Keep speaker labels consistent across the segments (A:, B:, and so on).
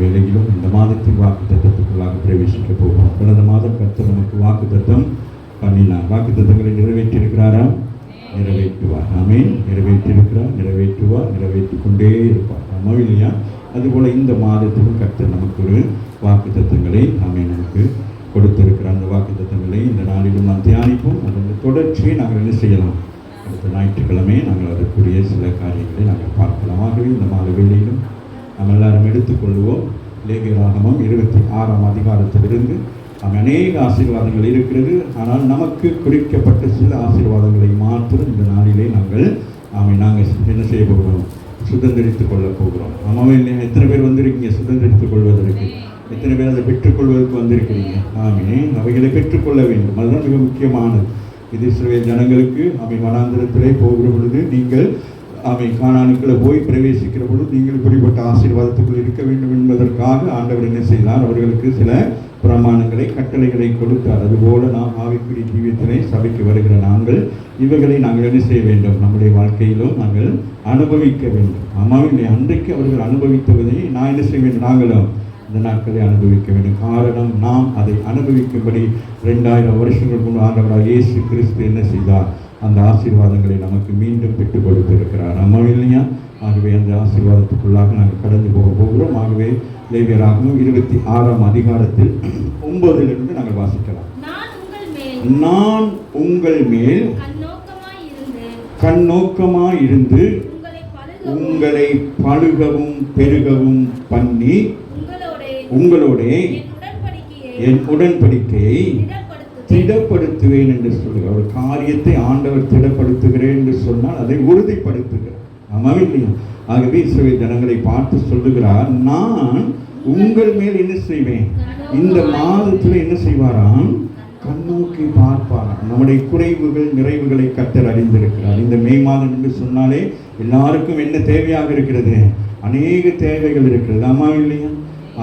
A: வேளையிலும் இந்த மாதத்தின் வாக்கு தத்தத்துக்குள்ளாக பிரவேசிக்க போகிறோம். கடந்த மாதம் கர்த்தர் நமக்கு வாக்கு தத்தம் பண்ணினார். வாக்கு தத்தங்களை நிறைவேற்றியிருக்கிறாரா? நிறைவேற்றுவார். ஆமே நிறைவேற்றியிருக்கிறார். நிறைவேற்றுவார். நிறைவேற்றிக் கொண்டே இருப்பார். ஆமாம் இல்லையா? அதுபோல் இந்த மாதத்திலும் கர்த்தர் நமக்கு ஒரு வாக்கு தத்தங்களை ஆமே நமக்கு கொடுத்திருக்கிற அந்த வாக்கு தத்தங்களை இந்த நாளிலும் நாம் தியானிப்போம். அதன் தொடர்ச்சியை நாங்கள் என்ன செய்யலாம்? அடுத்த ஞாயிற்றுக்கிழமை நாங்கள் அதற்குரிய சில காரியங்களை நாங்கள் பார்க்கலாம். ஆகவே இந்த மாத வேளையிலும் நாம் எல்லாரும் எடுத்துக்கொள்வோம். லேகியராகமம் இருபத்தி ஆறாம் அதிகாரத்திலிருந்து அங்கே அநேக ஆசீர்வாதங்கள் இருக்கிறது. ஆனால் நமக்கு குறிக்கப்பட்ட சில ஆசீர்வாதங்களை மாத்திரம் இந்த நாளிலே நாங்கள் ஆமை நாங்கள் என்ன செய்ய போகிறோம்? சுதந்திரித்துக் கொள்ளப் போகிறோம். ஆமாவே இல்லையா? எத்தனை பேர் வந்திருக்கீங்க சுதந்திரித்துக் கொள்வதற்கு? எத்தனை பேர் அதை பெற்றுக்கொள்வதற்கு வந்திருக்கிறீங்க? ஆமே அவைகளை பெற்றுக்கொள்ள வேண்டும். அதுதான் மிக முக்கியமானது. இது இஸ்ரவேல் ஜனங்களுக்கு அவை வனாந்திரத்திலே போகிற பொழுது நீங்கள் அவை காணானுக்களை போய் பிரவேசிக்கிற பொழுது நீங்கள் இப்படிப்பட்ட ஆசீர்வாதத்துக்குள் இருக்க வேண்டும் என்பதற்காக ஆண்டவர் என்ன செய்தார்? அவர்களுக்கு சில பிரமாணங்களை கட்டளைகளை கொடுத்தார். அதுபோல நாம் ஆவிக்குரிய ஜீவியத்திலே சபைக்கு வருகிற நாங்கள் இவைகளை நாங்கள் என்ன செய்ய வேண்டும்? நம்முடைய வாழ்க்கையிலும் நாங்கள் அனுபவிக்க வேண்டும். அம்மாவில்லை அன்றைக்கு அவர்கள் அனுபவித்ததை நான் என்ன செய்ய வேண்டும்? நாங்களும் இந்த நாட்களை அனுபவிக்க வேண்டும். காரணம் நாம் அதை அனுபவிக்கும்படி ரெண்டாயிரம் வருஷங்களுக்கு முன் ஆண்டவராக இயேசு கிறிஸ்து என்ன செய்தார்? அந்த ஆசீர்வாதங்களை நமக்கு மீண்டும் பெற்றுக் கொடுத்திருக்கிறார். நம்ம இல்லையா ஆகவே அந்த ஆசீர்வாதத்துக்குள்ளாக நாங்கள் கடந்து போக போகிறோம். ஆகவே லேவியராகவும் இருபத்தி ஆறாம் அதிகாரத்தில் ஒன்பதிலிருந்து நாங்கள் வாசிக்கலாம்.
B: நான் உங்கள் மேல் கண்ணோக்கமாய் இருந்து உங்களை பழுகவும்
A: பெருகவும் பண்ணி
B: உங்களோடே என் உடன்படிக்கையை திடப்படுத்துவேன்
A: என்று சொல்லுகிறார் ஒரு காரியத்தை ஆண்டவர் திடப்படுத்துகிறேன் என்று சொன்னால் அதை உறுதிப்படுத்துகிறார் ஆமாம் இல்லையா ஆகவே இஸ்ரவேல் ஜனங்களை பார்த்து சொல்லுகிறார் நான் உங்கள் மேல் என்ன செய்வேன்? இந்த மாதத்தில் என்ன செய்வாராம்? கண்ணோக்கி பார்ப்பாராம். நம்முடைய குறைவுகள் நிறைவுகளை கத்தர் அறிந்திருக்கிறார். இந்த மே மாதம் என்று சொன்னாலே எல்லாருக்கும் என்ன தேவையாக இருக்கிறது? அநேக தேவைகள் இருக்கிறது. ஆமா இல்லையா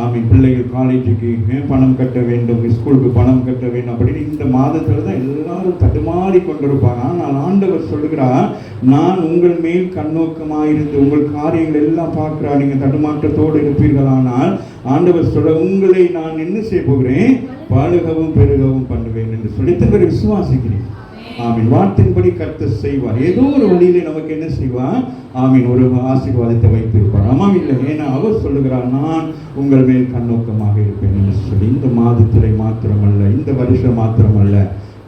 A: ஆமை பிள்ளைகள் காலேஜுக்கு பணம் கட்ட வேண்டும் ஸ்கூலுக்கு பணம் கட்ட வேண்டும் அப்படின்னு இந்த மாதத்தில் தான் எல்லாரும் தடுமாறி கொண்டிருப்பாங்க. ஆனால் ஆண்டவர் சொல்கிறார் நான் உங்கள் மேல் கண்ணோக்கமாயிருந்து உங்கள் காரியங்கள் எல்லாம் பார்க்குறா நீங்கள் தடுமாற்றத்தோடு இருப்பீர்களானால் ஆண்டவர் சொல்ல உங்களை நான் என்ன செய்ய போகிறேன்? பழுகவும் பெருகவும் பண்ணுவேன் என்று சொல்லி எத்தனை விசுவாசிக்கிறேன் ஆமீன். வார்த்தையின்படி கர்த்தர் செய்வார். ஏதோ ஒரு வழியிலே நமக்கு என்ன செய்வார்? ஆமீன். ஒரு ஆசீர்வாதத்தை வைத்திருப்பார். ஆமாம் இல்லை. ஏன்னா அவர் சொல்லுகிறார் நான் உங்கள் மேல் கண்ணோக்கமாக இருப்பேன் என்று சொல்லி இந்த மாதத்துறை மாத்திரமல்ல இந்த வருஷம் மாத்திரமல்ல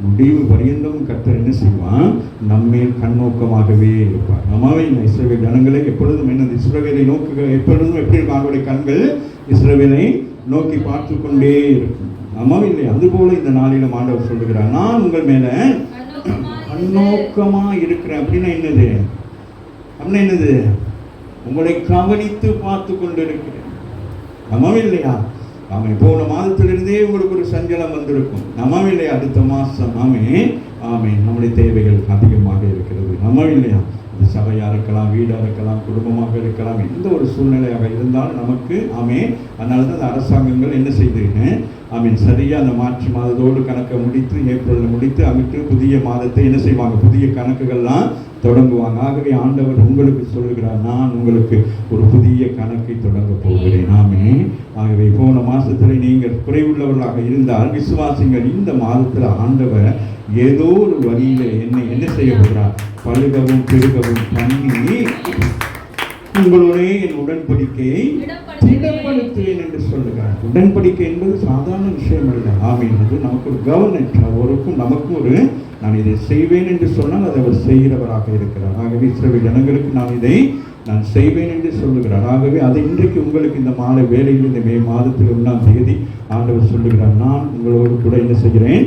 A: முடிவு பரியந்தம் கர்த்தர் என்ன செய்வான் நம்மேல் கண்ணோக்கமாகவே இருப்பார். நம்மவே இந்த இஸ்ரவேல் ஜனங்களை எப்பொழுதும் என்ன இஸ்ரவேலை நோக்கு எப்பொழுதும் எப்படி இருக்கும் அவருடைய கண்கள்? இஸ்ரவேலை நோக்கி பார்த்து கொண்டே இருக்கும். நம்மவே இல்லை. அதுபோல இந்த நாளிலும் ஆண்டவர் சொல்லுகிறார் நான் உங்கள் மேலே கண்ணோக்கமா இருக்கிறேன் அப்படின்னா என்னது? அப்படின்னா என்னது? உங்களை கவனித்து பார்த்து கொண்டு இருக்கிறேன் ஆமாம் இல்லையா? ஆமாம் இப்போ உள்ள மாதத்திலிருந்தே உங்களுக்கு ஒரு சஞ்சலம் வந்திருக்கும். ஆமாம் இல்லையா? அடுத்த மாதம். ஆமே ஆமே நம்முடைய தேவைகள் அதிகமாக இருக்கிறது. ஆமாம் இல்லையா? அது சபையாக இருக்கலாம் வீடாக இருக்கலாம் குடும்பமாக இருக்கலாம் எந்த ஒரு சூழ்நிலையாக இருந்தாலும் நமக்கு ஆமே அதனால தான் அந்த அரசாங்கங்கள் என்ன செய்துங்க ஆமீன். சரியாக அந்த மார்ச் மாதத்தோடு கணக்கை முடித்து ஏப்ரலில் முடித்து அமைத்து புதிய மாதத்தை என்ன செய்வாங்க? புதிய கணக்குகள்லாம் தொடங்குவாங்க. ஆகவே ஆண்டவர் உங்களுக்கு சொல்லுகிறார் நான் உங்களுக்கு ஒரு புதிய கணக்கை தொடங்க போகிறேன் ஆமே ஆகவே போன மாதத்தில் நீங்கள் குறைவுள்ளவர்களாக இருந்தால் விசுவாசிங்கள் இந்த மாதத்தில் ஆண்டவர் ஏதோ ஒரு வழியில் என்னை என்ன செய்ய போகிறார்? பழுகவும் பெருகவும் பண்ணி உங்களோட என் உடன்படிக்கையை திடப்படுத்துவேன் என்று சொல்லுகிறார். உடன்படிக்கை என்பது சாதாரண விஷயம் அல்ல. ஆமீன். அது நமக்கு ஒரு கவர்னன்ட் அவருக்கும் நமக்கும் ஒரு நான் இதை செய்வேன் என்று சொன்னால் அதை அவர் செய்கிறவராக இருக்கிறார். ஆகவே இஸ்ரவேல் ஜனங்களுக்கு நான் இதை நான் செய்வேன் என்று சொல்லுகிறார். ஆகவே அதை இன்றைக்கு உங்களுக்கு இந்த மாலை வேலையில் இந்த மே மாதத்தில் ஒன்றாம் தேதி ஆண்டவர் சொல்லுகிறார். நான் உங்களோடு கூட என்ன செய்கிறேன்?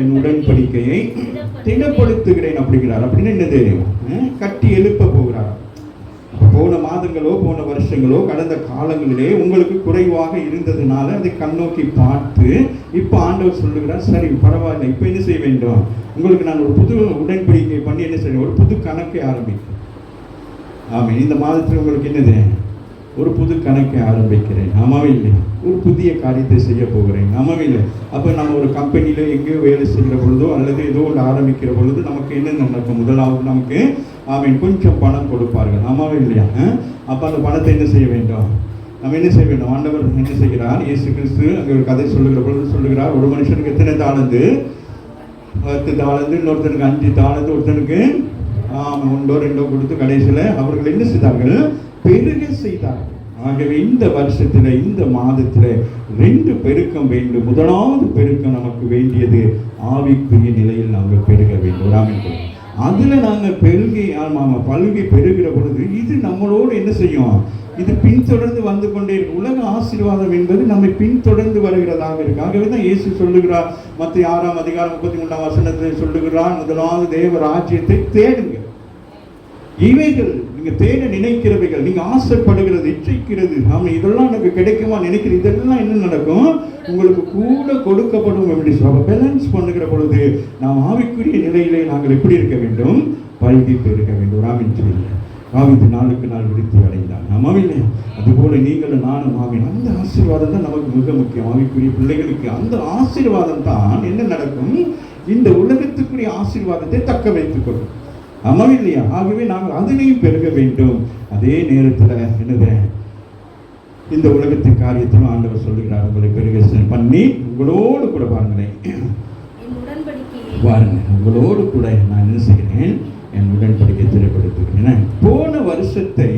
A: என் உடன்படிக்கையை திடப்படுத்துகிறேன் அப்படிங்கிறார். அப்படின்னு என்னது கட்டி எழுப்ப போகிறார். போன மாதங்களோ போன வருஷங்களோ கடந்த காலங்களிலே உங்களுக்கு குறைவாக இருந்ததுனால அதை கண்ணோக்கி பார்த்து இப்போ ஆண்டவர் சொல்லுகிறார் சரி பரவாயில்லை இப்போ என்ன செய்ய வேண்டும்? உங்களுக்கு நான் ஒரு புது உடன்படிக்கை பண்ணி என்ன செய்ய ஒரு புது கணக்கை ஆரம்பிக்கும் ஆமாம் இந்த மாதத்தில் உங்களுக்கு என்னது? ஒரு புது கணக்கை ஆரம்பிக்கிறேன். ஆமாவே ஒரு புதிய காரியத்தை செய்ய போகிறேன். ஆமாவே இல்லை. அப்போ நம்ம ஒரு கம்பெனியில் எங்கேயோ வேலை செய்கிற பொழுதோ அல்லது ஏதோ ஒன்று ஆரம்பிக்கிற பொழுது நமக்கு என்ன நடக்கும்? முதலாவது நமக்கு அவன் கொஞ்சம் பணம் கொடுப்பார்கள். ஆமாவே இல்லையா? அப்போ அந்த பணத்தை என்ன செய்ய வேண்டும்? நம்ம என்ன செய்ய வேண்டும்? ஆண்டவர் என்ன செய்கிறார்? இயேசு கிறிஸ்து அங்கே ஒரு கதை சொல்லுகிற பொழுது சொல்லுகிறார் ஒரு மனுஷனுக்கு எத்தனை தாளந்து? பத்து தாளந்து இன்னொருத்தனுக்கு அஞ்சு தாளந்து ஒருத்தனுக்கு ஆமாம் ஒன்றோ ரெண்டோ கொடுத்து கடைசியில் அவர்கள் என்ன செய்தார்கள்? பெருக செய்தார்கள் ஆகவே இந்த வருஷத்தில் இந்த மாதத்தில் ரெண்டு பெருக்கம் வேண்டும். முதலாவது பெருக்கம் நமக்கு வேண்டியது ஆவிக்குரிய நிலையில் நாங்கள் பெருக வேண்டும். ராமன் அதில் நாங்கள் பெருகி ஆமாம் பழுகி பெருகிற பொழுது இது நம்மளோடு என்ன செய்யும்? இது பின்தொடர்ந்து வந்து கொண்டே இருக்கு உலக ஆசீர்வாதம் என்பது நம்மை பின்தொடர்ந்து வருகிறதாக இருக்கு. ஆகவே தான் இயேசு சொல்லுகிறார் மற்ற ஆறாம் அதிகாரம் முப்பத்தி மூன்றாம் வசனத்தில் சொல்லுகிறார் முதலாவது தேவ ராஜ்யத்தை தேடுங்கள். இவைகள் நீங்கள் தேட நினைக்கிறவைகள் நீங்க ஆசைப்படுகிறது இச்சைக்கிறது நாம் இதெல்லாம் எனக்கு கிடைக்குமா நினைக்கிறது இதெல்லாம் என்ன நடக்கும்? உங்களுக்கு கூட கொடுக்கப்படும் எப்படி சொல்ல பேலன்ஸ் பண்ணுகிற பொழுது நாம் ஆவிக்குரிய நிலையிலே நாங்கள் எப்படி இருக்க வேண்டும்? பழகிட்டு இருக்க வேண்டும். ராமின் சொல்லி ஆவித்து நாளுக்கு நாள் விடுத்து அடைந்தான் ஆமாம் இல்லையா அதுபோல நீங்களும் நானும் ஆவின் அந்த ஆசீர்வாதம் தான் நமக்கு மிக முக்கியம். ஆவிக்குரிய பிள்ளைகளுக்கு அந்த ஆசீர்வாதம் தான் என்ன நடக்கும்? இந்த உலகத்துக்குரிய ஆசீர்வாதத்தை தக்க வைத்துக் கொள்ளும். ஆமாம் இல்லையா ஆகவே நாங்கள் அதனையும் பெருக வேண்டும். அதே நேரத்தில் என்னது? இந்த உலகத்தின் காரியத்திலும் ஆண்டவர் சொல்லுகிறார் உங்களை பெருக பண்ணி உங்களோடு கூட பாருங்களேன் பாருங்க உங்களோடு கூட நான் என்ன செய்கிறேன்? என் உடன்படிக்கை திரைப்படுத்துகிறேன் போன வருஷத்தை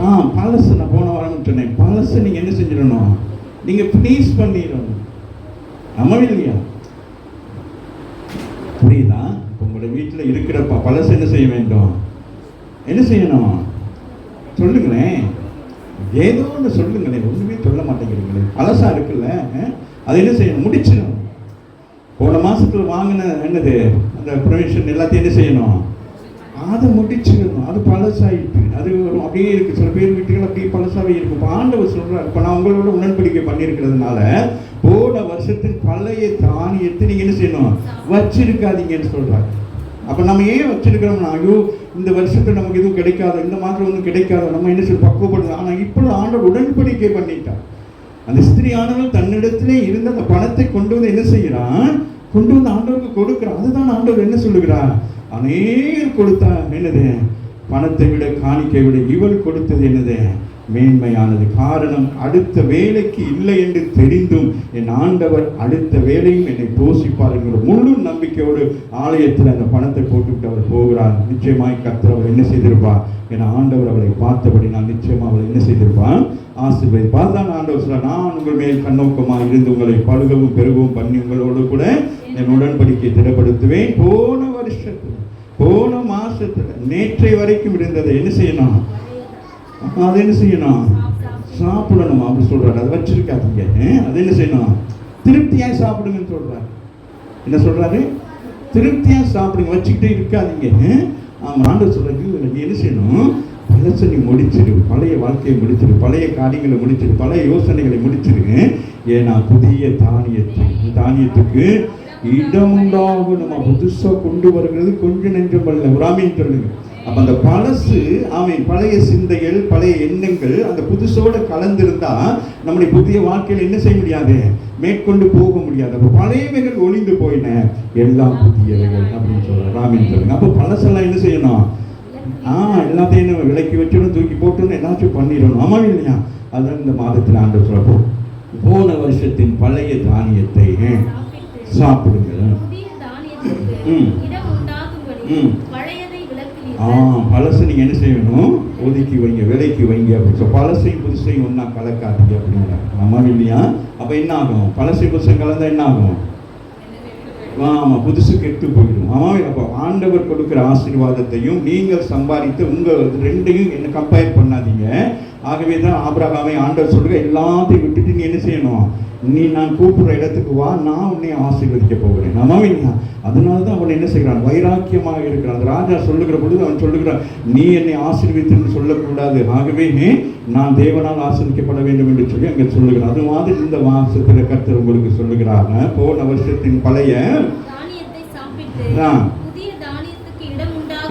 A: ஆ. பழசு நான் போன வாரம் சொன்னேன். பழசு நீங்கள் என்ன செஞ்சிடணும்? நீங்கள் ப்ளீஸ் பண்ணிடணும். ஆமாம் இல்லையா புரியுதா? உங்களோட வீட்டில் இருக்கிற ப- பழசு என்ன செய்ய வேண்டும்? என்ன செய்யணும்? சொல்லுங்களேன். ஏதோ ஒன்று சொல்லுங்களேன். ஒன்றுமே சொல்ல மாட்டேங்கிறீங்களே. பழசாக இருக்குல்ல அதை என்ன செய்யணும்? முடிச்சிடணும். போன மாதத்தில் வாங்கின என்னது? அந்த ப்ரொவிஷன் எல்லாத்தையும் என்ன செய்யணும்? அதை முடிச்சிடணும். அது பழசாயிட்டு அது வரும் அப்படியே இருக்குது சில பேர் வீட்டுகள் அப்படியே பழசாகவே இருக்கும். இப்போ ஆண்டவர் இப்போ நான் உங்களோட உடன்படிக்கை பண்ணியிருக்கிறதுனால போன வருஷத்தின் பழைய தானியத்தை நீங்கள் என்ன செய்யணும்? வச்சிருக்காதீங்கன்னு சொல்றாரு. அப்போ நம்ம ஏன் வச்சிருக்கிறோம்னா ஐயோ இந்த வருஷத்தில் நமக்கு எதுவும் கிடைக்காது இந்த மாதம் ஒன்றும் கிடைக்காது நம்ம என்ன சொல்லி பக்குவப்படுது ஆனால் இப்பொழுது ஆண்டவர் உடன்படிக்கை பண்ணிட்டார். அந்த ஸ்திரியானவள் தன்னிடத்திலே இருந்த அந்த பணத்தை கொண்டு வந்து என்ன செய்கிறான்? கொண்டு வந்து ஆண்டவருக்கு கொடுக்குறான். அதுதான் ஆண்டவர் என்ன சொல்லுகிறார்? அநேகர் கொடுத்தா என்னது? பணத்தை விட காணிக்கை விட இவள் கொடுத்தது என்னது? மேன்மையானது. காரணம் அடுத்த வேலைக்கு இல்லை என்று தெரிந்தும் என் ஆண்டவர் அடுத்த வேலையும் என்னை போஷிப்பார் என்கிற முழு நம்பிக்கையோடு ஆலயத்தில் அந்த பணத்தை போட்டுவிட்டு அவர் போகிறார். நிச்சயமாய் கர்த்தர் அவர் என்ன செய்திருப்பார்? என் ஆண்டவர் அவளை பார்த்தபடி நான் நிச்சயமா அவளை என்ன செய்திருப்பான் ஆசீர்வதி பார்த்தான் ஆண்டவர் சொல்ல நான் உங்கள் மேல் கண்ணோக்கமாக இருந்து உங்களை பழுகவும் பெருகவும் பண்ணி உங்களோடு கூட என் உடன்படிக்கை திடப்படுத்துவேன். போன வருஷத்தில் போன மாசத்துல நேற்றை வரைக்கும் இருந்ததை என்ன செய்யணும்? அது என்ன செய்யணும்? சாப்பிடணும் அப்படி சொல்கிறாரு அதை வச்சிருக்காதீங்க. அதை அது என்ன செய்யணும்? திருப்தியாக சாப்பிடுங்கன்னு சொல்றாரு. என்ன சொல்கிறாரு திருப்தியாக சாப்பிடுங்க. வச்சுக்கிட்டே இருக்காதீங்க. அஹ். ஆண்டு ஆண்டவர் நீ என்ன செய்யணும்? பழசை நீ முடிச்சிரு. பழைய வாழ்க்கையை முடிச்சிரு. பழைய காரியங்களை முடிச்சிரு. பழைய யோசனைகளை முடிச்சிரு. ஏன்னா புதிய தானியத்தை தானியத்துக்கு இடம் நம்ம புதுசாக கொண்டு வருகிறது கொஞ்சம் நெஞ்சம் பண்ணல ராமின்னு சொல்லுங்கள் அப்ப அந்த பழசு அவன் பழைய சிந்தைகள் பழைய எண்ணங்கள் அந்த புதுசோட கலந்திருந்தா நம்முடைய புதிய வாழ்க்கையில் என்ன செய்ய முடியாது? மேற்கொண்டு போக முடியாது. அப்ப பழையவைகள் ஒளிந்து போயின. எல்லாம் புதியவைகள் அப்படின்னு சொல்ற ராமின் சொல்லுங்க. அப்போ பழசெல்லாம் என்ன செய்யணும்? ஆ எல்லாத்தையும் நம்ம விலக்கி வச்சிடணும் தூக்கி போட்டுன்னு என்னாச்சும் பண்ணிடணும். ஆமா இல்லையா? அதான் இந்த மாதத்தில் ஆண்டு சொல்லப்போ போன வருஷத்தின் பழைய தானியத்தை சாப்பிடுங்க ம். ம். ஆ பழசு நீங்கள் என்ன செய்யணும்? ஒதுக்கி வைங்க விலைக்கு வைங்க. அப்படின்னு சொல்லி பழசையும் புதுசையும் ஒன்றா கலக்காதீங்க அப்படிங்கிற ஆமா இல்லையா? அப்போ என்ன ஆகும்? பழசையும் புதுசையும் கலந்தால் என்ன ஆகும்? ஆமாம் புதுசு கெட்டு போயிடும். ஆமாம் அப்போ ஆண்டவர் கொடுக்குற ஆசீர்வாதத்தையும் நீங்கள் சம்பாதித்து உங்கள் ரெண்டையும் என்ன கம்பேர் பண்ணாதீங்க. ஆகவே தான் ஆபிரகாமை ஆண்டவர் சொல்ற எல்லாத்தையும் விட்டுட்டு நீ என்ன செய்யணும்? நீ நான் கூப்பிடுற இடத்துக்கு வா நான் உன்னை ஆசீர்வதிக்க போகிறேன். ஆமா இல்லையா அதனால தான் அவன் என்ன செய்கிறான்? வைராக்கியமாக இருக்கிறான். அந்த ராஜா சொல்லுகிற பொழுது அவன் சொல்லுகிறான் நீ என்னை ஆசீர்வித்துன்னு சொல்லக்கூடாது. ஆகவே நான் தேவனால் ஆசீர்விக்கப்பட வேண்டும் என்று சொல்லி அங்கே சொல்லுகிறான். அது மாதிரி இந்த மாசத்தில் கர்த்தர் உங்களுக்கு சொல்லுகிறாங்க போன வருஷத்தின் பழைய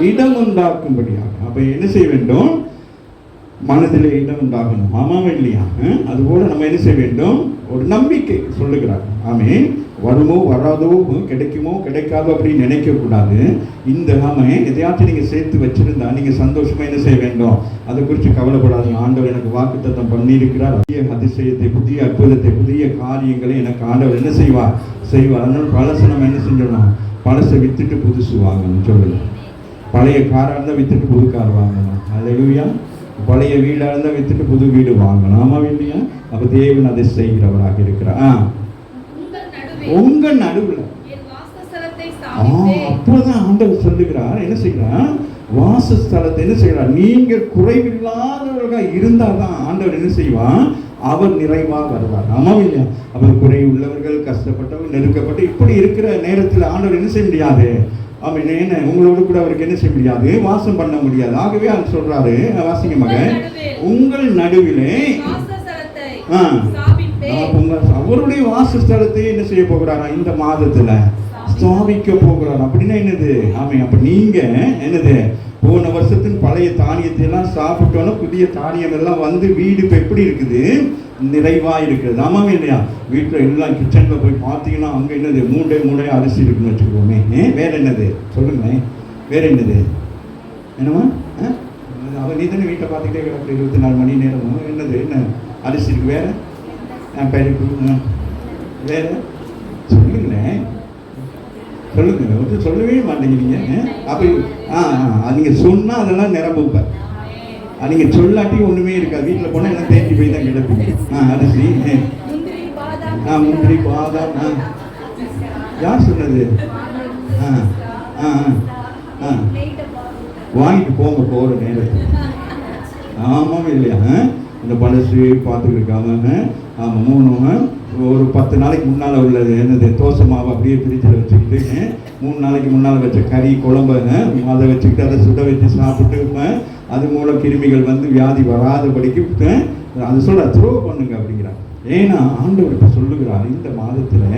B: இடம்
A: உண்டாக்கும்படியாக. அப்ப என்ன செய்ய வேண்டும்? மனதில் எண்ணம் உண்டாகணும். ஆமாம் இல்லையா? அஹ்? அதுபோல நம்ம என்ன செய்ய வேண்டும்? ஒரு நம்பிக்கை சொல்லுகிறார். ஆமே வருமோ வராதோ கிடைக்குமோ கிடைக்காதோ அப்படின்னு நினைக்கக்கூடாது இந்த ஆமை எதையாச்சும் நீங்கள் சேர்த்து வச்சிருந்தா நீங்கள் சந்தோஷமாக என்ன செய்ய வேண்டும்? அதை குறித்து கவலைப்படாதீங்க. ஆண்டவர் எனக்கு வாக்குத்தத்தம் பண்ணியிருக்கிறார். புதிய அதிசயத்தை புதிய அற்புதத்தை புதிய காரியங்களை எனக்கு ஆண்டவர் என்ன செய்வார்? செய்வார். அதனால் பழசை நம்ம என்ன செஞ்சிடணும்? பழசை வித்துட்டு புதுசு வாங்கணும். சொல்லுங்க. பழைய காராக இருந்தால் வித்துட்டு புது கார் வாங்கணும். அல்லையா பழைய வீடாக இருந்தால் விற்றுட்டு புது வீடு வாங்கணும். இல்லையா அப்போ தேவன் அதை செய்கிறவராக இருக்கிறார்.
B: உங்கள்
A: நடுவில். ஆ, அப்போதான் ஆண்டவர் சொல்லுகிறார். என்ன செய்கிறார்? வாசஸ்தலத்தை என்ன செய்கிறார்? நீங்கள் குறைவில்லாதவர்களாக இருந்தால் தான் ஆண்டவர் என்ன செய்வான் அவர் நிறைவாக வருவார். ஆமாம் இல்லையா அவர் குறை உள்ளவர்கள் கஷ்டப்பட்டவர்கள் நெருக்கப்பட்டு இப்படி இருக்கிற நேரத்தில் ஆண்டவர் என்ன செய்ய முடியாது? ஆமாம் என்ன உங்களோட கூட அவருக்கு என்ன செய்ய முடியாது? வாசம் பண்ண முடியாது. ஆகவே அவர் சொல்றாரு வாசிங்க மகன். உங்கள் நடுவிலே ஆ. அவருடைய வாசஸ்தலத்தை என்ன செய்ய போகிறாரா? இந்த மாதத்துல ஸ்தாபிக்க போகிறார். அப்படின்னா என்னது? ஆமே அப்ப நீங்க என்னது? போன வருஷத்தின் பழைய தானியத்தை எல்லாம் சாப்பிட்டோன்னா புதிய தானியம் எல்லாம் வந்து வீடு இப்ப எப்படி இருக்குது? நிறைவாக இருக்குது ஆமாங்க இல்லையா? வீட்டில் எல்லாம் கிச்சனில் போய் பார்த்தீங்கன்னா அங்கே என்னது? மூண்டே மூடே அரிசி இருக்குன்னு வச்சுக்கோமே. ஏ, வேற என்னது? சொல்லுங்களேன் வேற என்னது? என்னம்மா? ஆ? அவன் நீ தானே வீட்டை பார்த்துக்கிட்டே கிடக்கு இருபத்தி நாலு மணி நேரமும். என்னது? என்ன? அரிசி இருக்கு வேற? ஆ, பருப்பு. ஆ. வேற? சொல்லுங்களேன் சொல்லுங்க. வந்து சொல்லவே மாட்டேங்கிறீங்க. அப்போ ஆ ஆ, அது நீங்க அதெல்லாம் நிரம்புப்பேன் அது நீங்க சொல்லாட்டி ஒண்ணுமே இருக்காது. வீட்டுல போனா எல்லாம் தேங்கி போய் தான் கிடப்பீங்க ஆ அரிசி ஆ.
B: முந்திரி பாதாம்
A: ஆ. முந்திரி ஆ யார் சொன்னது? ஆ ஆ ஆ. ஆ வாங்கிட்டு போங்க போகிற நேரத்தில் ஆமாம் இல்லையா? இந்த பழசு பார்த்துக்கிட்டு இருக்காம ஆமாம் மூணு ஒரு பத்து நாளைக்கு முன்னால் உள்ளது என்னது தோசை மாவு அப்படியே ஃப்ரிட்ஜில் வச்சுக்கிட்டு மூணு நாளைக்கு முன்னால் வச்ச கறி குழம்பு அதை வச்சுக்கிட்டு அதை சுட வச்சு சாப்பிட்டு அது மூலம் கிருமிகள் வந்து வியாதி வராதபடிக்கு அது சொல்ல த்ரோ பண்ணுங்க அப்படிங்கிறார் ஏன்னா ஆண்டவர் இப்போ சொல்லுகிறார் இந்த மாதத்தில்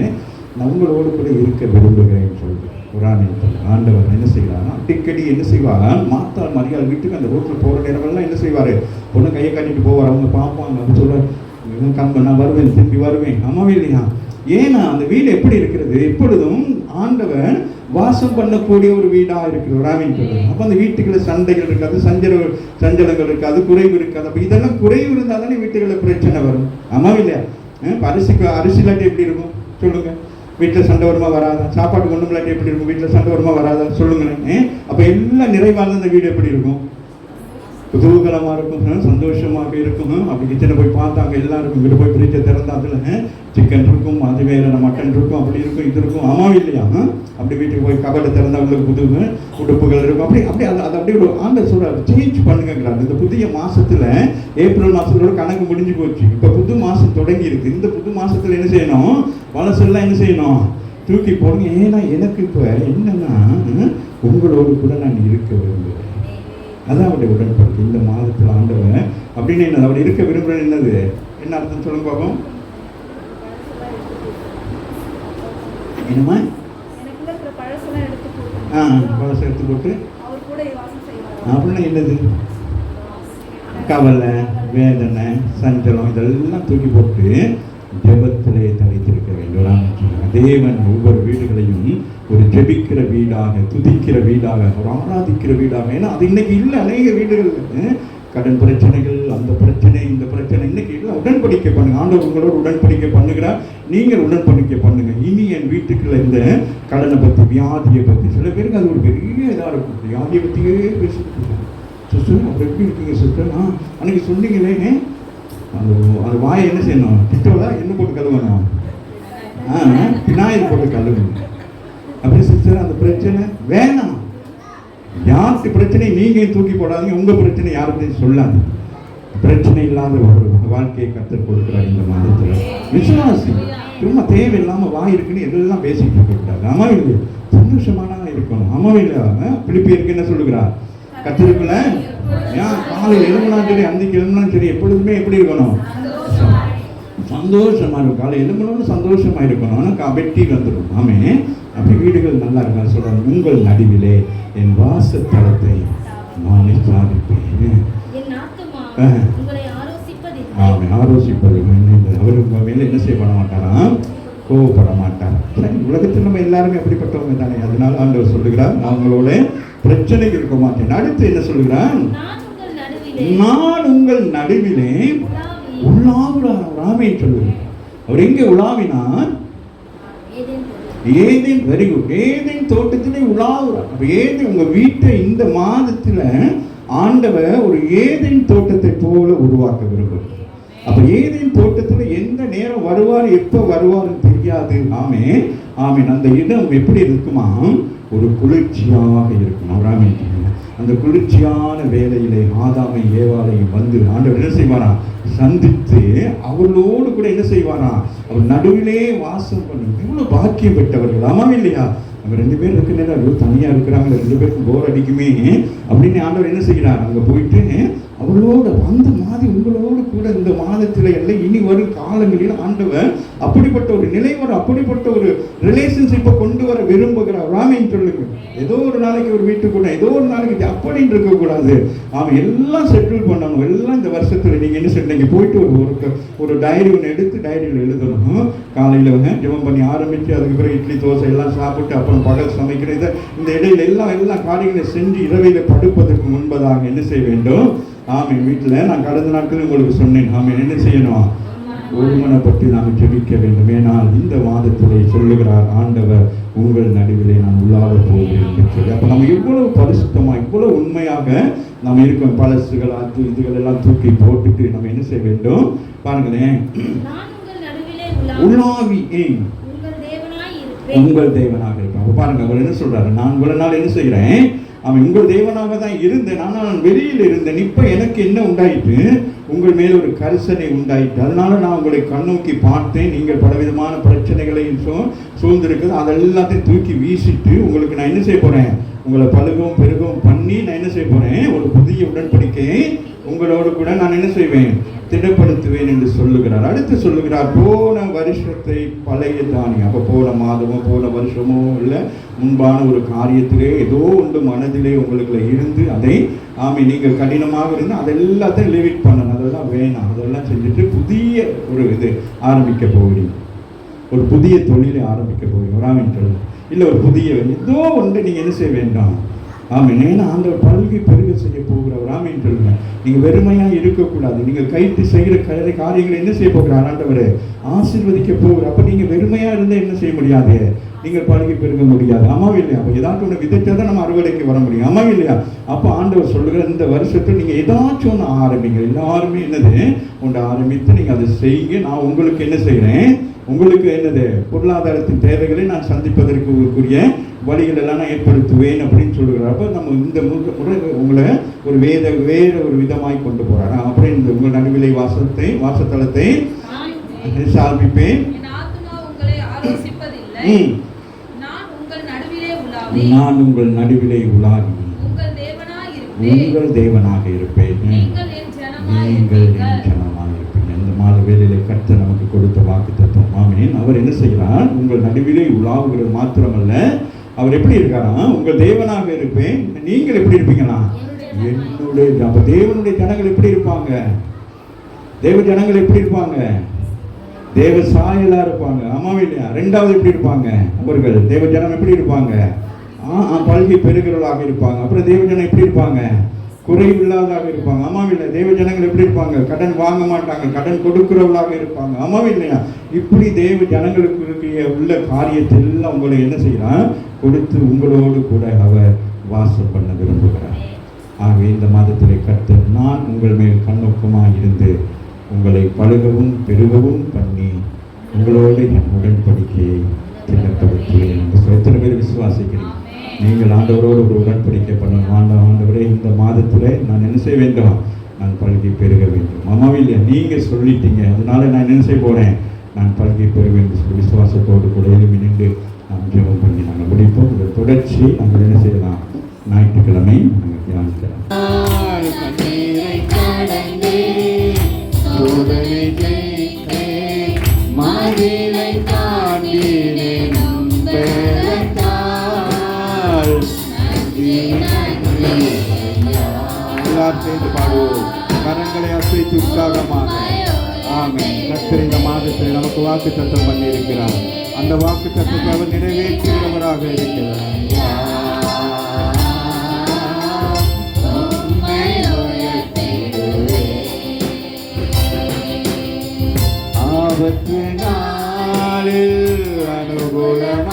A: நம்மளோடு கூட இருக்க விரும்புகிறேன்னு சொல்லிட்டு புராணத்தில். ஆண்டவர் என்ன செய்கிறார்னா அடிக்கடி என்ன செய்வார் மாத்தாள் மரியாள் வீட்டுக்கு அந்த ரோட்டில் போகிற நேரமெல்லாம் என்ன செய்வார்? பொண்ணு கையை காட்டிட்டு போவார் அவங்க பார்ப்பாங்க அப்படின்னு சொல்ல கம்ப நான் வருவேன் திரும்பி வருவேன். ஆமாவே இல்லையா? ஏன்னா அந்த வீடு எப்படி இருக்கிறது? எப்பொழுதும் ஆண்டவர் வாசம் பண்ணக்கூடிய ஒரு வீடா இருக்குது ராமின் அப்போ அந்த வீட்டுக்குள்ள சண்டைகள் இருக்காது சஞ்சல சஞ்சலங்கள் இருக்காது குறைவு இருக்காது. அப்போ இதெல்லாம் குறைவு இருந்தால் தானே வீட்டுகளில் பிரச்சனை வரும். ஆமாவே இல்லையா? இப்ப அரிசிக்கு அரிசி இல்லாட்டி எப்படி இருக்கும்? சொல்லுங்க. வீட்டில் சண்டை வருமா வராதா? சாப்பாடு ஒன்றும் இல்லாட்டி எப்படி இருக்கும்? வீட்டில் சண்டை வருமா வராதா? சொல்லுங்களேன். ஏன் அப்போ எல்லாம் நிறைவான அந்த வீடு எப்படி இருக்கும்? குதூகலமாக இருக்கும் சந்தோஷமாக இருக்கும் அப்படி கிச்சனை போய் பார்த்தாங்க எல்லாருக்கும் இருக்கும் போய் பிரிச்சை திறந்தாத்துல அதில் சிக்கன் இருக்கும் அது வேற மட்டன் இருக்கும் அப்படி இருக்கும் இது இருக்கும் ஆமாம் இல்லையா அப்படி வீட்டுக்கு போய் கபடை திறந்தா உங்களுக்கு புது உடுப்புகள் இருக்கும் அப்படி அப்படி அது அது அப்படியே ஒரு ஆண்ட சொல்றாரு சேஞ்ச் பண்ணுங்கிறாரு இந்த புதிய மாசத்துல ஏப்ரல் மாசத்தோட கணக்கு முடிஞ்சு போச்சு. இப்போ புது மாசம் தொடங்கி இருக்கு இந்த புது மாசத்துல என்ன செய்யணும்? வளசெல்லாம் என்ன செய்யணும்? தூக்கி போடுங்க. ஏன்னா எனக்கு இப்போ என்னன்னா உங்களோடு கூட நான் இருக்க விரும்புகிறேன். அதான் அவருடைய உடன்படிக்கை. இந்த மாதத்தில் ஆண்டவன் அப்படின்னு என்னது அவர் இருக்க விரும்புறது என்னது? என்ன அர்த்தம் சொல்லுங்க பாப்போம்.
B: போட்டு
A: ஆ பழசை எடுத்து போட்டு. அப்படின்னா என்னது? கவலை வேதனை சஞ்சலம் இதெல்லாம் தூக்கி போட்டு ஜெபத்திலே தழைத்திருக்க வேண்டும். தேவன் ஒவ்வொரு வீடுகளையும் ஒரு ஜெபிக்கிற வீடாக துதிக்கிற வீடாக ஒரு ஆராதிக்கிற வீடாக. ஏன்னா அது இன்னைக்கு இல்லை. அநேக வீடுகள் கடன் பிரச்சனைகள் அந்த பிரச்சனை இந்த பிரச்சனை இன்னைக்கு இல்லை. உடன்படிக்கை பண்ணுங்க. ஆண்டவர் உங்களோட உடன்படிக்கை பண்ணுகிறார். நீங்கள் உடன்படிக்கை பண்ணுங்க. இனி என் வீட்டுக்குள்ள இந்த கடனை பற்றி வியாதியை பற்றி சில பேருக்கு அது ஒரு பெரிய இதாக இருக்கும். வியாதியை பற்றியே பேசிட்டு சிஸ்டர் அப்புறம் எப்படி இருக்கீங்க சிஸ்டர்? ஆ அன்னைக்கு சொன்னீங்களே அந்த அது வாயை என்ன செய்யணும்? திட்டோதா என்ன போட்டு கழுவணும்? ஆ விநாயகர் போட்டு கழுவணும். அப்படி சிஸ்டர் அந்த பிரச்சனை வேணாம் யாருக்கு பிரச்சனை நீங்கள் தூக்கி போடாதீங்க? உங்கள் பிரச்சனை யாருக்கும் சொல்லாது பிரச்சனை இல்லாத ஒரு வாழ்க்கையை கற்றுக் கொடுக்குறார் இந்த மாதத்தில். விசுவாசி சும்மா தேவையில்லாமல் வாய் இருக்குன்னு எதெல்லாம் பேசிட்டு இருக்க கூடாது. இல்லை சந்தோஷமான இருக்கணும். ஆமாவே இல்லை பிலிப்பியருக்கு என்ன சொல்லுகிறார் கத்திருக்குல? ஏன் காலையில் எழும்புனாலும் சரி அன்னைக்கு எழும்புனாலும் சரி எப்பொழுதுமே எப்படி இருக்கணும்? சந்தோஷமா இருக்கும். காலை எழும்பணும்னு சந்தோஷமா இருக்கணும். ஆனால் வெட்டி வந்துடும் ஆமே அப்படி வீடுகள் நல்லா இருக்கா? சொல்றாங்க உங்கள் நடுவிலே என் வாசத்தலத்தை நான்.
C: உங்களை ஆலோசிப்பதில்லை
A: ஆமாம் ஆலோசிப்பது அவர் உங்க மேல என்ன செய்ய பண்ண மாட்டாராம் கோவப்பட மாட்டார். சரி, உலகத்தில் நம்ம எல்லாருமே அப்படிப்பட்டவங்க தானே. அதனால ஆண்டவர் சொல்லுகிறார் நான் உங்களோட பிரச்சனைக்கு இருக்க மாட்டேன். அடுத்து என்ன சொல்லுகிறார்?
C: நான் உங்கள் நடுவிலே.
A: உங்கள் உலாவுறார் ராமே சொல்லுகிறார். அவர் எங்கே உலாவினார்?
C: Eden
A: very good. ஏதேன் தோட்டத்திலே உலாவுறார். அப்போ ஏதேன் உங்கள் வீட்டை இந்த மாதத்தில் ஆண்டவர் ஒரு ஏதேன் தோட்டத்தை போல உருவாக்க விரும்புகிறார். அப்போ ஏதேன் தோட்டத்தில் எந்த நேரம் வருவார் எப்போ வருவார்னு தெரியாது. ஆமே ஆமீன் அந்த இடம் எப்படி இருக்குமா? ஒரு குளிர்ச்சியாக இருக்கும் அவராமே அந்த குளிர்ச்சியான வேலையிலே ஆதாமை ஏவாலையும் வந்து ஆண்டவர் என்ன செய்வாரா? சந்தித்து அவர்களோடு கூட என்ன செய்வாரா? அவர் நடுவிலே வாசம் பண்ணி இவ்வளவு பாக்கியம் பெற்றவர்கள் ஆமாம் இல்லையா? நம்ம ரெண்டு பேர் இருக்க நேரம் ஐயோ இருக்கிறாங்க ரெண்டு பேருக்கும் போர் அடிக்குமே அப்படின்னு ஆண்டவர் என்ன செய்கிறார்? அங்கே போயிட்டு அவளோட வந்த மாதிரி உங்களோடு கூட இந்த மாதத்தில் எல்லாம் இனி வரும் காலங்களில் ஆண்டவர் அப்படிப்பட்ட ஒரு நிலை ஒரு அப்படிப்பட்ட ஒரு ரிலேஷன்ஷிப்பை கொண்டு வர விரும்புகிறார். ராமின்னு சொல்லுங்க ஏதோ ஒரு நாளைக்கு ஒரு வீட்டுக்குள்ள ஏதோ ஒரு நாளைக்கு அப்படின்னு இருக்கக்கூடாது. அவன் எல்லாம் செட்டில் பண்ணணும். எல்லாம் இந்த வருஷத்தில் நீங்கள் என்ன செய்யணும் போயிட்டு ஒரு ஒரு ஒரு டைரி ஒன்று எடுத்து டைரியில் எழுதணும். காலையில் ஜெபம் பண்ணி ஆரம்பித்து அதுக்கு பிறகு இட்லி தோசை எல்லாம் சாப்பிட்டு அப்புறம் பகல் சமைக்கிறது. இந்த இடையில எல்லாம் எல்லா காரியங்களை செஞ்சு இரவையில் படுப்பதற்கு முன்பதாக என்ன செய்ய வேண்டும்? ஆமே வீட்டில் நான் கடந்த நாட்கள் உங்களுக்கு சொன்னேன். ஆமே என்ன செய்யணும்? ஒருமனப்பட்டு நாம் ஜெபிக்க வேண்டும். ஏனால் இந்த மாதத்திலே சொல்லுகிறார் ஆண்டவர் உங்கள் நடுவிலே நான் உள்ளாத போகிறேன் என்று சொல்லி. அப்போ நம்ம இவ்வளவு பரிசுத்தமா இவ்வளவு உண்மையாக நாம் இருக்கோம் பழசுகள் அது இதுகள் எல்லாம் தூக்கி போட்டுட்டு நம்ம என்ன செய்ய வேண்டும்? பாருங்களேன்.
C: நான் உங்கள்
A: ஏன்? தேவனாக அப்போ பாருங்க அவர் என்ன சொல்றாரு? நான் இவ்வளவு நாள் என்ன செய்கிறேன்? அவன் உங்கள் தேவனாக தான் இருந்தேன். ஆனால் நான் வெளியில் இருந்தேன். இப்போ எனக்கு என்ன உண்டாயிட்டு உங்கள் மேல் ஒரு கரிசனை உண்டாயிட்டு அதனால நான் உங்களை கண்ணோக்கி பார்த்தேன். நீங்கள் பலவிதமான பிரச்சனைகளையும் சூ சூழ்ந்திருக்குது அதெல்லாத்தையும் தூக்கி வீசிட்டு உங்களுக்கு நான் என்ன செய்ய போறேன்? உங்களை பழுகவும் பெருகவும் பண்ணி நான் என்ன செய்ய போறேன்? ஒரு புதிய உடன்படிக்கையை உங்களோடு கூட நான் என்ன செய்வேன்? திடப்படுத்துவேன் என்று சொல்லுகிறார். அடுத்து சொல்லுகிறார் போன வருஷத்தை பழைய தானி அப்போ போன மாதமோ போன வருஷமோ இல்லை முன்பான ஒரு காரியத்திலே ஏதோ ஒன்று மனதிலே உங்களுக்குள்ள இருந்து அதை ஆமை நீங்கள் கடினமாக இருந்து அதெல்லாத்தையும் லிமிட் பண்ணணும். அதெல்லாம் வேணாம். அதெல்லாம் செஞ்சுட்டு புதிய ஒரு இது ஆரம்பிக்க போகிறீங்க. ஒரு புதிய தொழிலை ஆரம்பிக்க போகிறீங்க. ராமின் தொழில். இல்லை ஒரு புதிய ஏதோ ஒன்று நீங்கள் என்ன செய்ய வேண்டாம். ஆமாம் ஏன்னா ஆண்டவர் பல்கி பெருக செய்ய போகிறவர். ஆமீன் சொல்லுங்க. நீங்கள் வெறுமையாக இருக்கக்கூடாது. நீங்கள் கைத்து செய்கிற கலை காரியங்களை என்ன செய்ய போகிறார் ஆண்டவர்? ஆசீர்வதிக்க போகிறார். அப்போ நீங்கள் வெறுமையாக இருந்தால் என்ன செய்ய முடியாது? நீங்கள் பழகி பெருக முடியாது. அம்மா இல்லையா? அப்போ ஏதாச்சும் ஒன்று விதைச்சா தான் நம்ம அறுவடைக்கு வர முடியும். அம்மா இல்லையா? அப்போ ஆண்டவர் சொல்லுகிற இந்த வருஷத்தில் நீங்கள் ஏதாச்சும் ஒன்று ஆரம்பிங்க. எல்லாருமே என்னது? ஒன்று ஆரம்பித்து நீங்கள் அதை செய்யுங்க. நான் உங்களுக்கு என்ன செய்கிறேன் உங்களுக்கு என்னது? பொருளாதாரத்தின் தேவைகளை நான் சந்திப்பதற்கு உரிய வழிகள் எல்லாம் நான் ஏற்படுத்துவேன் அப்படின்னு சொல்லுகிறார். அப்போ நம்ம இந்த முறை உங்களை ஒரு வேத வேற ஒரு விதமாய் கொண்டு போறார். அப்புறம் இந்த உங்கள் நடுவிலை வாசத்தை வாசத்தலத்தை
C: நான்
A: சார்பிப்பேன்.
B: நான் உங்கள் நடுவிலே உலாவி
A: உங்கள் தேவனாக இருப்பேன்.
B: நீங்கள் என்
A: ஜனமாக நாலு இந்த மாத வேலையில கர்த்தர் நமக்கு கொடுத்த வாக்கு தத்துவம் ஆமீன். அவர் என்ன செய்கிறார்? உங்கள் நடுவிலே உலாவுகிறது மாத்திரமல்ல. அவர் எப்படி இருக்காராம் உங்கள் தேவனாக இருப்பேன். நீங்கள் எப்படி இருப்பீங்களா? என்னுடைய அப்ப தேவனுடைய ஜனங்கள் எப்படி இருப்பாங்க? தேவ ஜனங்கள் எப்படி இருப்பாங்க? தேவ சாயலா இருப்பாங்க. ஆமாவே இல்லையா? ரெண்டாவது எப்படி இருப்பாங்க? அவர்கள் தேவ ஜனம் எப்படி இருப்பாங்க? ஆ ஆ, பல்கி பெருகிறவர்களாக இருப்பாங்க. அப்புறம் தேவ ஜனம் எப்படி இருப்பாங்க? குறைவில்லாதாக இருப்பாங்க. ஆமாவே இல்லை தேவ ஜனங்கள் எப்படி இருப்பாங்க? கடன் வாங்க மாட்டாங்க. கடன் கொடுக்கிறவர்களாக இருப்பாங்க. ஆமாவே இல்லையா? இப்படி தேவ ஜனங்களுக்கு உள்ள காரியத்தை எல்லாம் உங்களை என்ன செய்யலாம் கொடுத்து உங்களோடு கூட அவர் வாசம் பண்ண விரும்புகிறார். ஆகவே இந்த மாதத்திலே கர்த்தர் நான் உங்கள் மேல் கண்ணோக்கமாக இருந்து உங்களை பழுகவும் பெருகவும் பண்ணி உங்களோடு என் உடன்படிக்கையை திட்டப்படுத்துவேன் என்று எத்தனை பேர் விசுவாசிக்கிறேன் நீங்கள் ஆண்டவரோடு ஒரு உடன்படிக்கை பண்ணணும். ஆண்ட ஆண்டவரே இந்த மாதத்திலே நான் என்ன செய்ய வேண்டும்? நான் பல்கி பெருக வேண்டும். இல்லையா? நீங்கள் சொல்லிட்டீங்க. அதனால நான் என்ன செய்ய போகிறேன் நான் பல்கி பெறுவேன் என்று சொல்லி விசுவாசத்தோடு கூட எழுப்பி நின்று நாம் ஜெபம் பண்ணி நாங்கள் முடிப்போம். இந்த தொடர்ச்சி நாங்கள் என்ன செய்யலாம்? ஞாயிற்றுக்கிழமை நாங்கள் தியானிக்கலாம்.
D: நாள்
A: சேர்ந்து பாடுவோம். கரங்களை அசைத்து உற்சாகமாக. ஆமென். கர்த்தர் இந்த மாதத்தில் நமக்கு வாக்கு தத்தம் பண்ணியிருக்கிறார். அந்த வாக்கு தத்தத்தை அவர் நிறைவேற்றுகிறவராக இருக்கிறார். ஆபத்து நாளில் அனுகூலம்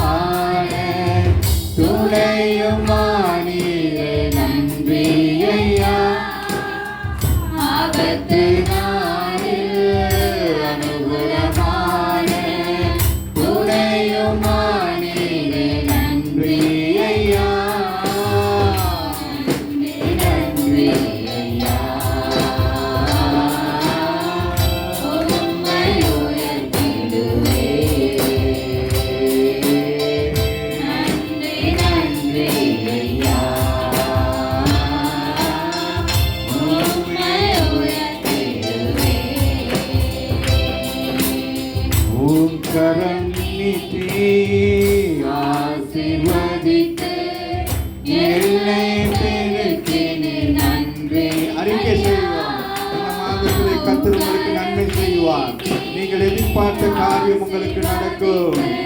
A: கத்தர் உங்களுக்கு நன்மை செய்வார். நீங்கள் எதிர்பார்த்த காரியம் உங்களுக்கு நடக்கும்.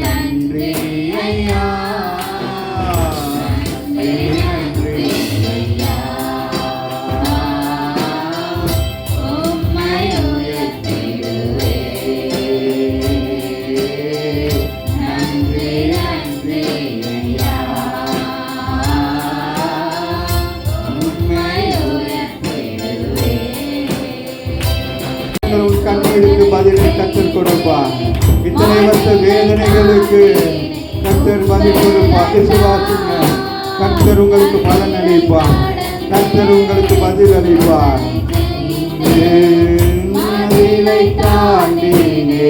A: நன்றி ஐயா. இத்தனை வேதனைகளுக்கு கர்த்தர் பதில் கொடுப்பார் விசுவாசிங்க கர்த்தர் உங்களுக்கு பலன் அளிப்பார். கர்த்தர் உங்களுக்கு பதில் அளிப்பார். மதிலை தாண்டினே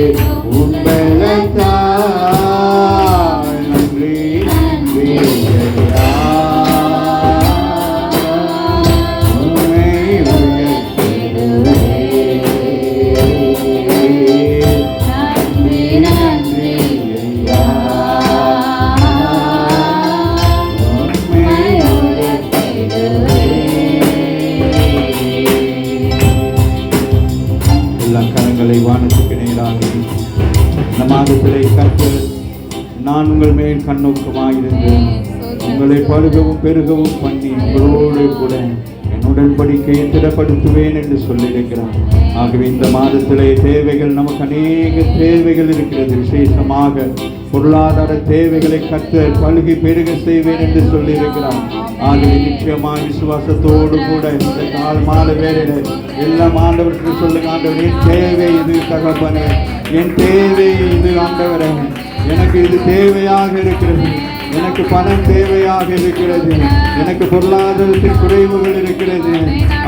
A: உங்களை தான் கண்ணோக்கமாயிருந்து உங்களை பருகவும் பெருகவும் பண்ணி உங்களோடு கூட என் உடன்படிக்கையை திடப்படுத்துவேன் என்று சொல்லியிருக்கிறார். ஆகவே இந்த மாதத்திலே தேவைகள் நமக்கு அநேக தேவைகள் இருக்கிறது. விசேஷமாக பொருளாதார தேவைகளை கற்று பழுகி பெருக செய்வேன் என்று சொல்லியிருக்கிறார். ஆகவே நிச்சயமாக விசுவாசத்தோடு கூட இந்த கால் மாலை வேலையில எல்லாம் ஆண்டவருக்கு சொல்லுங்க ஆண்டவர் என் தேவை இது தகப்பனே என் தேவை இது ஆண்டவரே. எனக்கு இது தேவையாக இருக்கிறது. எனக்கு பணம் தேவையாக இருக்கிறது. எனக்கு பொருளாதாரத்தில் குறைவுகள் இருக்கிறது.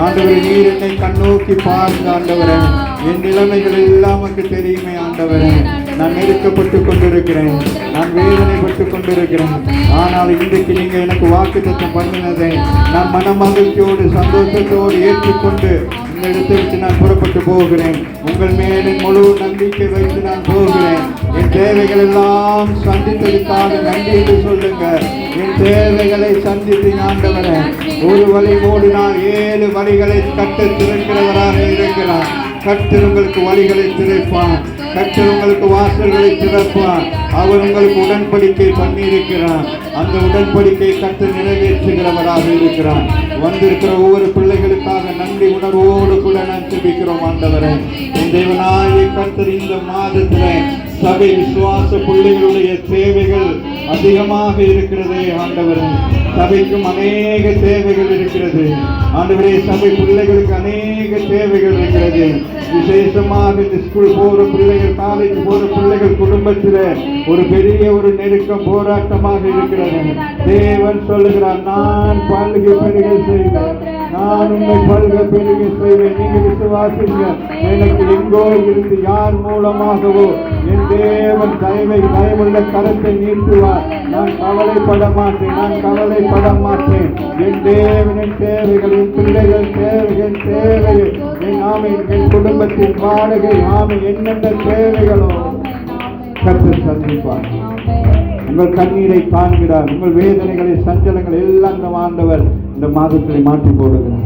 A: ஆண்டவரை நீர் என்னை கண்ணோக்கி பாருங்க ஆண்டவரே. என் நிலைமைகள் எல்லாம் உமக்கு தெரியுமே ஆண்டவரே. நான் நெருக்கப்பட்டு கொண்டிருக்கிறேன். நான் வேதனைப்பட்டு கொண்டிருக்கிறேன். ஆனால் இன்றைக்கு நீங்கள் எனக்கு வாக்கு தத்தம் பண்ணினதை நான் மன மகிழ்ச்சியோடு சந்தோஷத்தோடு ஏற்றுக்கொண்டு இந்த இடத்தை விட்டு நான் புறப்பட்டு போகிறேன். உங்கள் மேலே முழு நம்பிக்கை வைத்து நான் போகிறேன். தேவைகள் எல்லாம் சந்தித்ததுக்காக நன்றி என்று சொல்லுங்க என் தேவைகளை சந்தித்து ஆண்டவர. ஒரு வழி ஓடினால் ஏழு வழிகளை கட்ட திறக்கிறவராக இருக்கிறார். கர்த்தர் உங்களுக்கு வழிகளை திறப்பான் கர்த்தர் உங்களுக்கு வாசல்களை திறப்பான் அவர் உங்களுக்கு உடன்படிக்கை பண்ணியிருக்கிறார். அந்த உடன்படிக்கை கர்த்தர் நிறைவேற்றுகிறவராக இருக்கிறார். வந்திருக்கிற ஒவ்வொரு பிள்ளைகளுக்காக நன்றி உணர்வோடு கூட நான் ஜெபிக்கிறோம் ஆண்டவரே. என் தேவனாய கர்த்தர் இந்த மாதத்திலே சபை விசுவாச பிள்ளைகளுடைய தேவைகள் அதிகமாக இருக்கிறதே ஆண்டவரே. சபைக்கும் அநேக தேவைகள் இருக்கிறது. ஆண்டவரே சபை பிள்ளைகளுக்கு அநேக தேவைகள் இருக்கிறது. விசேஷமாக இந்த ஸ்கூல் போகிற பிள்ளைகள் காலேஜ் போகிற பிள்ளைகள் குடும்பத்தில் ஒரு பெரிய ஒரு நெருக்கம் போராட்டமாக இருக்கிறது. தேவன் சொல்லுகிறார் நான் பல்கி பெருக செய்வேன். நான் உண்மை பல்க பெருக செய்வேன். நீங்கள் விசுவாசிங்க எனக்கு எங்கோ இருந்து யார் மூலமாகவோ என் தேவன் தயவை தயவுள்ள கரத்தை நீட்டுவார். நான் கவலைப்பட மாட்டேன் நான் கவலைப்பட மாட்டேன் என் தேவனின் தேவைகள் என் பிள்ளைகள் தேவைகள் தேவைகள் என் ஆமை என் குடும்பத்தின் வாடகை ஆமை என்னென்ன தேவைகளோ கற்று சந்திப்பார். உங்கள் கண்ணீரை காண்கிறார் உங்கள் வேதனைகளை சஞ்சலங்கள் எல்லாம் வாழ்ந்தவர் ஆண்டவர் இந்த மாதத்தை மாற்றி போடுகிறார்.